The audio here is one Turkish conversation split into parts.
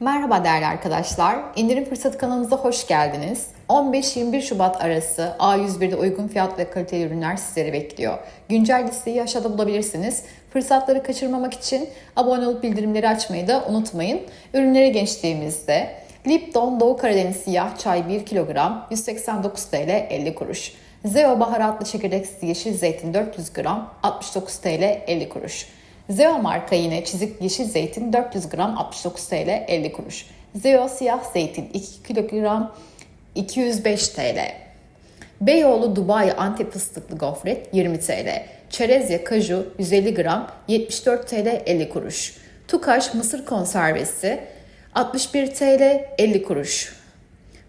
Merhaba değerli arkadaşlar. İndirim Fırsatı kanalımıza hoş geldiniz. 15-21 Şubat arası A101'de uygun fiyat ve kaliteli ürünler sizleri bekliyor. Güncel listeyi aşağıda bulabilirsiniz. Fırsatları kaçırmamak için abone olup bildirimleri açmayı da unutmayın. Ürünlere geçtiğimizde Lipton Doğu Karadeniz Siyah Çay 1 kilogram 189 TL 50 kuruş. Zeo baharatlı çekirdeksiz yeşil zeytin 400 gram 69 TL 50 kuruş. Zeo marka yine çizik yeşil zeytin 400 gram 69 TL 50 kuruş. Zeo siyah zeytin 2 kilogram 205 TL. Beyoğlu Dubai Antep fıstıklı gofret 20 TL. Çerezya kaju 150 gram 74 TL 50 kuruş. Tukaş mısır konservesi 61 TL 50 kuruş.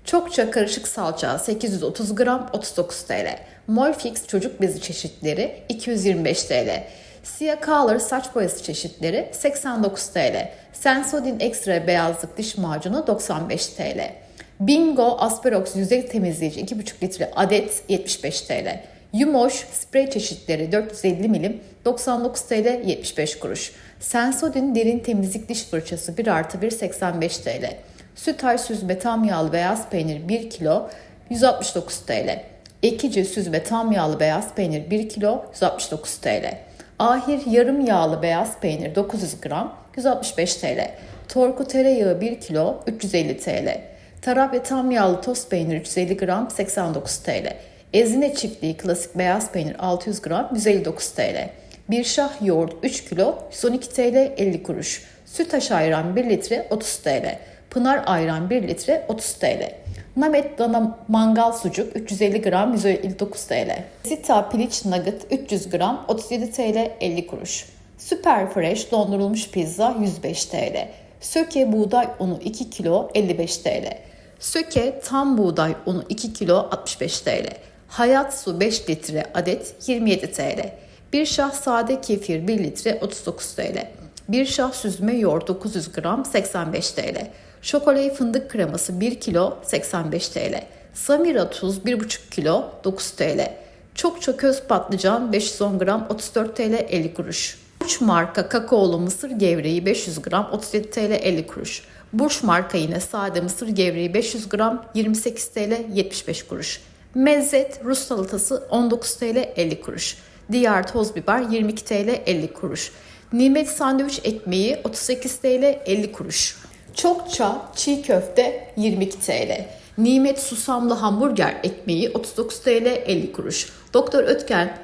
Çokça karışık salça 830 gram 39 TL. Molfix çocuk bezi çeşitleri 225 TL. Sia Color saç boyası çeşitleri 89 TL. Sensodyne Extra beyazlık diş macunu 95 TL. Bingo Asperox yüzey temizleyici 2,5 litre adet 75 TL. Yumoş sprey çeşitleri 450 milim 99 TL 75 kuruş. Sensodyne derin temizlik diş fırçası 1 artı 1 85 TL. Sütaş süzme tam yağlı beyaz peynir 1 kilo 169 TL. Ekici süzme tam yağlı beyaz peynir 1 kilo 169 TL. Ahir yarım yağlı beyaz peynir 900 gram 165 TL. Torku tereyağı 1 kilo 350 TL. Tarabya tam yağlı toz peynir 350 gram 89 TL. Ezine çiftliği klasik beyaz peynir 600 gram 159 TL. Bir şah yoğurt 3 kilo 112 TL 50 kuruş. Sütaş ayran 1 litre 30 TL. Pınar ayran 1 litre 30 TL. Namet dana mangal sucuk 350 gram 159 TL. Zita piliç nugget 300 gram 37 TL 50 kuruş. Süper fresh dondurulmuş pizza 105 TL. Söke buğday unu 2 kilo 55 TL. Söke tam buğday unu 2 kilo 65 TL. Hayat su 5 litre adet 27 TL. Bir şah sade kefir 1 litre 39 TL. Bir şah süzme yoğurt 900 gram 85 TL. Şokolay fındık kreması 1 kilo 85 TL. Samira tuz 1,5 kilo 9 TL. Çokça köz patlıcan 510 gram 34 TL 50 kuruş. Burç marka kakaolu mısır gevreği 500 gram 37 TL 50 kuruş. Burç marka yine sade mısır gevreği 500 gram 28 TL 75 kuruş. Mezzet Rus salatası 19 TL 50 kuruş. Diğer toz biber 22 TL 50 kuruş. Nimet sandviç ekmeği 38 TL 50 kuruş. Çokça çiğ köfte 22 TL. Nimet susamlı hamburger ekmeği 39 TL 50 kuruş. Doktor Ötken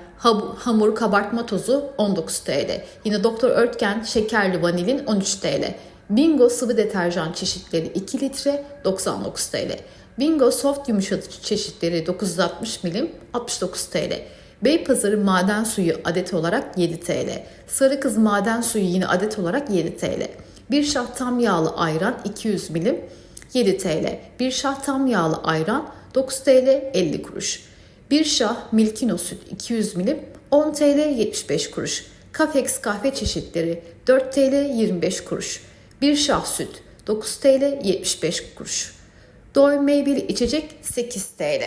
hamur kabartma tozu 19 TL. Yine Doktor Ötken şekerli vanilin 13 TL. Bingo sıvı deterjan çeşitleri 2 litre 99 TL. Bingo soft yumuşatıcı çeşitleri 960 milim 69 TL. Beypazarı maden suyu adet olarak 7 TL. Sarı kız maden suyu yine adet olarak 7 TL. Bir şah tam yağlı ayran 200 milim 7 TL. Bir şah tam yağlı ayran 9 TL 50 kuruş. Bir şah milkino süt 200 milim 10 TL 75 kuruş. Kafex kahve çeşitleri 4 TL 25 kuruş. Bir şah süt 9 TL 75 kuruş. Doy meyveli içecek 8 TL.